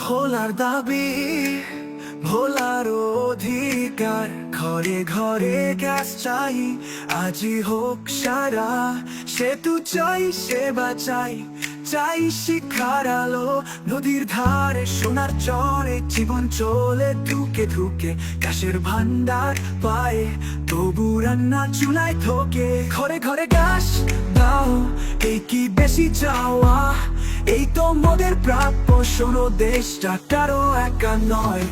ভোলার দাবি, ভোলার অধিকার। ঘরে ঘরে গ্যাস চাই আজি হোক সারা। সেতু চাই, সেবা চাই। চাই শিক্ষার আলো, নদীর ধারে। সোনার চরে জীবন চলে ধুকে ধুকে, গ্যাসের ভান্ডার পায়ে। তবু রান্না চুলায় থোকে ঘরে ঘরে গ্যাস দাও, এই কি বেশি চাওয়া? এই তো মোদের প্রাপ্য, শোনো দেশটা কারও একা নয়।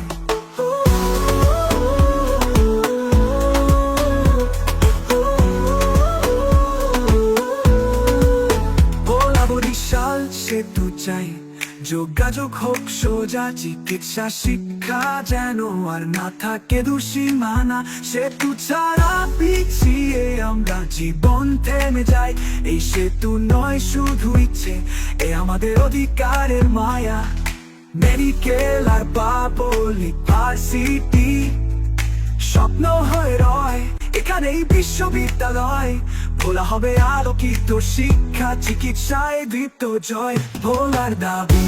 সেতু চাই। যোগাযোগ হোক, সোজা চিকিৎসা, শিক্ষা যেন আর না থাকে দুসীমানা সেতু ছাড়া পিছিয়ে আমরা জীবন থেমে যাই। এই সেতু নয় শুধু ইচ্ছে আমাদের অধিকারের মায়া। মেডিকেল আর ভার্সিটি স্বপ্ন হয়ে রয় এখানে এই বিশ্ববিদ্যালয়। ভোলা হবে আলোকিত শিক্ষা, চিকিৎসায় দীপ্ত জয়। ভোলার দাবি,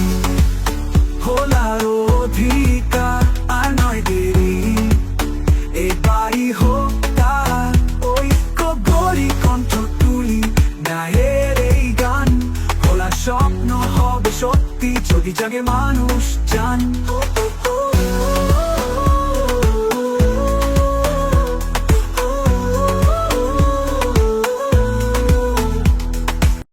ভোলার অধিকার জাগে মানুষ জান।